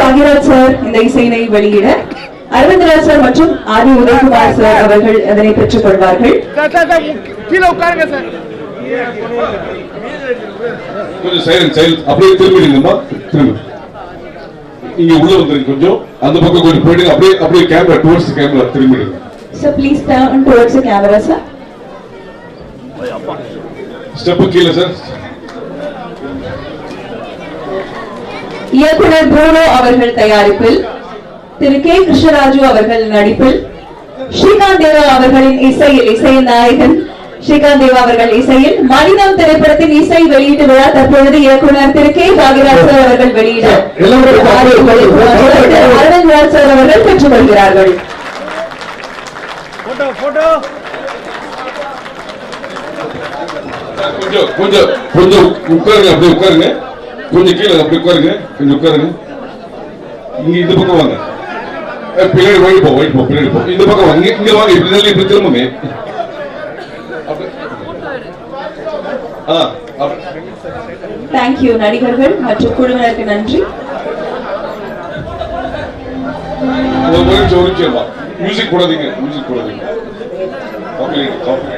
Bhagyaraj sir இந்த இசையினை வெளியிட Aravindraj sir மற்றும் ஆதி உதயகுமார் சார் அவர்கள் அதனை பெற்றுக் கொள்வார்கள். கொஞ்சம் சைலண்ட் சைலண்ட் அப்படியே திரும்பிடுங்கம்மா திரும்பி. இங்க உள்ள வந்துருங்க கொஞ்சம். அந்த பக்கம் கொஞ்சம் போயிடுங்க. அப்படியே அப்படியே கேமரா டுவர்ட்ஸ் கேமரா திரும்பிடுங்க So please turn towards the camera, sir. Step கீழே சார் இயக்குனர் ப்ரூனோ அவர்கள் தயாரிப்பில் திரு கே கிருஷ்ணராஜு அவர்கள் நடிப்பில் ஸ்ரீகாந்த் தேவா அவர்களின் இசையில் இசையின் நாயகன் ஸ்ரீகாந்த் தேவா அவர்கள் இசையில் மனிதம் திரைப்படத்தின் இசை வெளியீட்டு விழா தற்பொழுது இயக்குனர் திரு கே பாகிராஜ் சார் அவர்கள் வெளியிட அரவிந்த் ராஜ் சார் அவர்கள் பெற்றுக் கொள்கிறார்கள். Photo photo. கொஞ்சம் கொஞ்சம் கொஞ்சம் உட்காருங்க அப்படியே உட்காருங்க. கொஞ்சம் கீழே அப்படியே உட்காருங்க கொஞ்சம் உட்காருங்க. இங்க இந்த பக்கம் வாங்க. பின்னாடி ஒயிட் போ ஒயிட் போ பின்னாடி போ. இந்த பக்கம் வாங்க. இங்க வாங்க இப்படி தள்ளி இப்படி திரும்புங்க அப்படி- அப்படி- தேங்க்யூ நடிகர்கள் மற்றும் குழுவினருக்கு நன்றி. ஒரு நிமிஷம் ஒரு நிமிஷம் மியூசிக் போடாதீங்க மியூசிக் போடாதீங்க. காப்பி காப்பி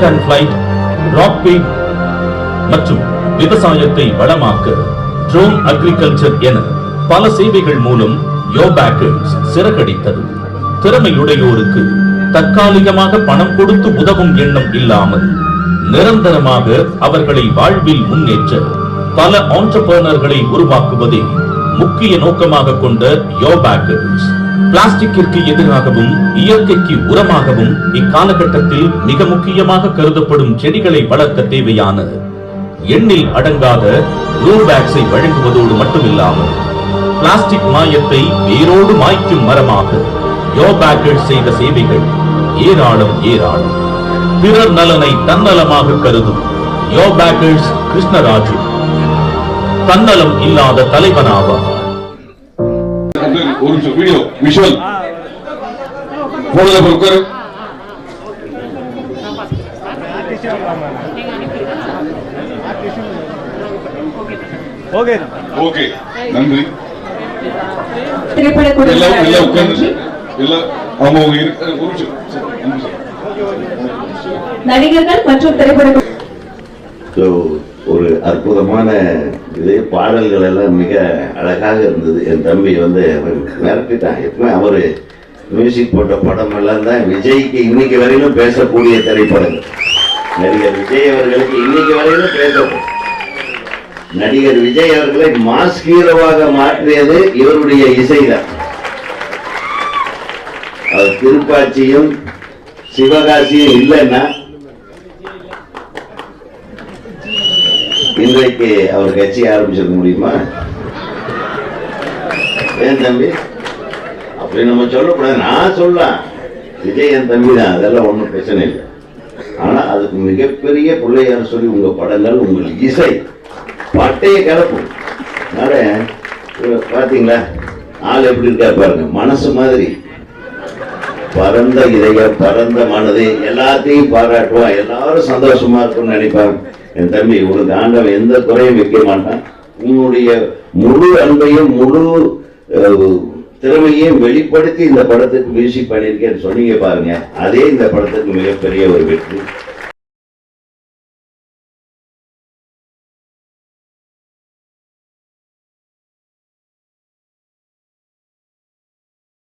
நான் அண்ட் ஃபிளைட் ராக்பீட் மற்றும் விவசாயத்தை வளமாக்க ட்ரோன் அக்ரிகல்ச்சர் என பல சேவைகள் மூலம் யோபேக்கர்ஸ் சிறகடித்தது. திறமையுடையோருக்கு தற்காலிகமாக பணம் கொடுத்து உதவும் எண்ணம் இல்லாமல் நிரந்தரமாக அவர்களை வாழ்வில் முன்னேற்ற பல ஆண்டர்பர்னர்களை உருவாக்குவதே முக்கிய நோக்கமாக கொண்ட யோபேக்கர்ஸ் பிளாஸ்டிக்கிற்கு எதிராகவும் இயற்கைக்கு உரமாகவும் இக்காலகட்டத்தில் மிக முக்கியமாக கருதப்படும் செடிகளை வளர்க்க தேவையான எண்ணில் அடங்காத ப்ளூ வழங்குவதோடு மட்டுமில்லாமல் பிளாஸ்டிக் மாயத்தை வேரோடு மாய்க்கும் மரமாக யோபேக்கர் செய்த சேவைகள் ஏராளம் ஏராளம். பிறர் நலனை தன்னலமாக கருதும் யோபேக்கர்ஸ் கிருஷ்ணராஜு. தன்னலம் இல்லாத தலைவனாவார். ஒரு வீடியோ விஷுவல் போனதுல உட்காரு. ஓகே. ஓகே நன்றி. எல்லாம் எல்லாம் உட்கார்ந்து எல்லாம் அவங்க ஒரு. நடிகர்கள் மற்றும் திரைப்பட ஒரு அற்புதமான இது பாடல்கள் எல்லாம் மிக அழகாக இருந்தது. என் தம்பி வந்து மிரட்டிட்டான். எப்பவுமே அவர் மியூசிக் போட்ட படம் எல்லாம் தான் விஜய்க்கு இன்னைக்கு வரையிலும் பேசக்கூடிய திரைப்படங்கள் நடிகர் விஜய் அவர்களுக்கு இன்னைக்கு வரையிலும் பேசப்படும். நடிகர் விஜய் அவர்களை மாஸ் ஹீரோவாக மாற்றியது இவருடைய இசைதான். அவர் திருப்பாச்சியும் சிவகாசியும் இல்லைன்னா இன்றைக்கு அவர் கட்சி ஆரம்பிச்சிருக்க முடியுமா? ஏன் தம்பி? அப்படி நம்ம சொல்லக்கூடாது. நான் சொல்லலாம் விஜய் என் தம்பி தான். அதெல்லாம் ஒன்றும் பிரச்சனை இல்லை. ஆனால் அதுக்கு மிகப்பெரிய பிள்ளையார் சொல்லி உங்கள் படங்கள் உங்கள் இசை பட்டையை கிளப்பும் அதனால பார்த்தீங்களா? ஆள் எப்படி இருக்கா பாருங்க. மனசு மாதிரி. பரந்த இதய பரந்த மனது. எல்லாத்தையும் பாராட்டுவான் எல்லாரும் சந்தோஷமா இருக்கும்னு நினைப்பாங்க. என் தம்பி உனக்கு ஆண்டவன் எந்த குறையும் வைக்க மாட்டான். உன்னுடைய முழு அன்பையும் முழு திறமையும் திறமையையும் வெளிப்படுத்தி இந்த படத்துக்கு மியூசிக் பண்ணியிருக்கேன்னு சொன்னீங்க பாருங்க. அதே இந்த படத்துக்கு மிகப்பெரிய ஒரு வெற்றி.